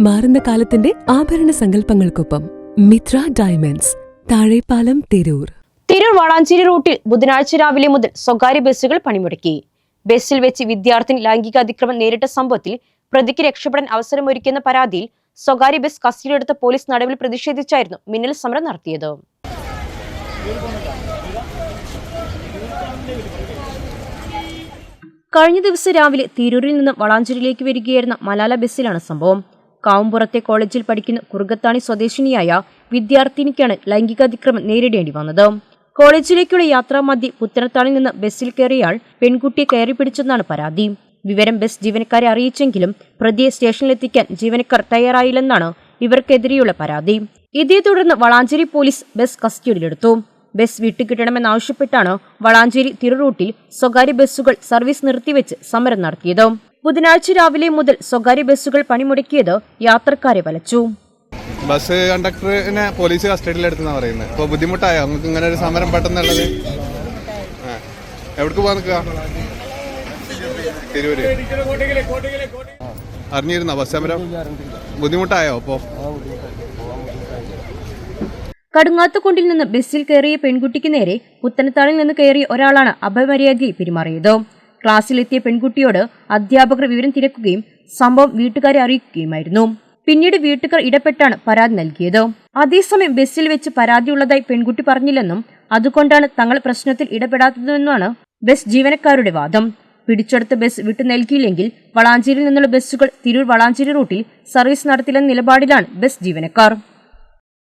മാറുന്ന കാലത്തിന്റെ ആഭരണ സങ്കല്പങ്ങൾക്കൊപ്പം മിത്ര ഡയമണ്ട്സ് താഴെപ്പാലം തിരൂർ. തിരൂർ വളാഞ്ചേരി റൂട്ടിൽ ബുധനാഴ്ച രാവിലെ മുതൽ സ്വകാര്യ ബസ്സുകൾ പണിമുടക്കി. ബസ്സിൽ വെച്ച് വിദ്യാർത്ഥിനി ലൈംഗിക അതിക്രമം നേരിട്ട സംഭവത്തിൽ പ്രതിക്ക് രക്ഷപ്പെടാൻ അവസരമൊരുക്കിയെന്ന പരാതിയിൽ സ്വകാര്യ ബസ് കസ്റ്റഡിയിലെടുത്ത പോലീസ് നടപടിയിൽ പ്രതിഷേധിച്ചായിരുന്നു മിന്നൽ സമരം നടത്തിയത്. കഴിഞ്ഞ ദിവസം രാവിലെ തിരൂരിൽ നിന്ന് വളാഞ്ചേരിയിലേക്ക് വരികയായിരുന്ന മലാല ബസ്സിലാണ് സംഭവം. കാവുംപുറത്തെ കോളേജിൽ പഠിക്കുന്ന കുറുകത്താണി സ്വദേശിനിയായ വിദ്യാർത്ഥിനിക്കാണ് ലൈംഗികാതിക്രമം നേരിടേണ്ടി വന്നത്. കോളേജിലേക്കുള്ള യാത്രാമധ്യ പുത്തനത്താണിൽ നിന്ന് ബസ്സിൽ കയറിയാൾ പെൺകുട്ടിയെ കയറി പിടിച്ചെന്നാണ് പരാതി. വിവരം ബസ് ജീവനക്കാരെ അറിയിച്ചെങ്കിലും പ്രതിയെ സ്റ്റേഷനിലെത്തിക്കാൻ ജീവനക്കാർ തയ്യാറായില്ലെന്നാണ് ഇവർക്കെതിരെയുള്ള പരാതി. ഇതേ തുടർന്ന് വളാഞ്ചേരി പോലീസ് ബസ് കസ്റ്റഡിയിലെടുത്തു. ബസ് വിട്ടുകിട്ടണമെന്നാവശ്യപ്പെട്ടാണ് വളാഞ്ചേരി തിരുറൂട്ടിൽ സ്വകാര്യ ബസ്സുകൾ സർവീസ് നിർത്തിവെച്ച് സമരം നടത്തിയത്. ബുധനാഴ്ച രാവിലെ മുതൽ സ്വകാര്യ ബസ്സുകൾ പണിമുടക്കിയത് യാത്രക്കാരെ വലച്ചു. ബസ് കണ്ടക്ടറിനെ പോലീസ് കസ്റ്റഡിയിലെടുത്തെന്നാണ് പറയുന്നത് അപ്പോൾ ബുദ്ധിമുട്ടായോ? നമുക്ക് ഇങ്ങനെ ഒരു സമരം പെട്ടെന്നുള്ളത്? എവിടേക്ക് പോകാൻ നിൽക്കുക തിരൂര്. അറിഞ്ഞിരുന്നോ ബസ് സമരം? ബുദ്ധിമുട്ടായോ അപ്പോൾ കടുങ്ങാത്തുകൊണ്ടിൽ നിന്ന് ബസ്സിൽ കയറിയ പെൺകുട്ടിക്ക് നേരെ പുത്തനത്താളിൽ നിന്ന് കയറിയ ഒരാളാണ് അപമര്യാദയായി പെരുമാറിയത്. ക്ലാസ്സിലെത്തിയ പെൺകുട്ടിയോട് അധ്യാപകർ വിവരം തിരക്കുകയും സംഭവം വീട്ടുകാരെ അറിയിക്കുകയുമായിരുന്നു. പിന്നീട് വീട്ടുകാർ ഇടപെട്ടാണ് പരാതി നൽകിയത്. അതേസമയം ബസ്സിൽ വെച്ച് പരാതിയുള്ളതായി പെൺകുട്ടി പറഞ്ഞില്ലെന്നും അതുകൊണ്ടാണ് തങ്ങൾ പ്രശ്നത്തിൽ ഇടപെടാത്തതെന്നാണ് ബസ് ജീവനക്കാരുടെ വാദം. പിടിച്ചെടുത്ത ബസ് വിട്ടു നൽകിയില്ലെങ്കിൽ വളാഞ്ചേരിയിൽ നിന്നുള്ള ബസ്സുകൾ തിരൂർ വളാഞ്ചേരി റൂട്ടിൽ സർവീസ് നടത്തില്ലെന്ന നിലപാടിലാണ് ബസ് ജീവനക്കാർ.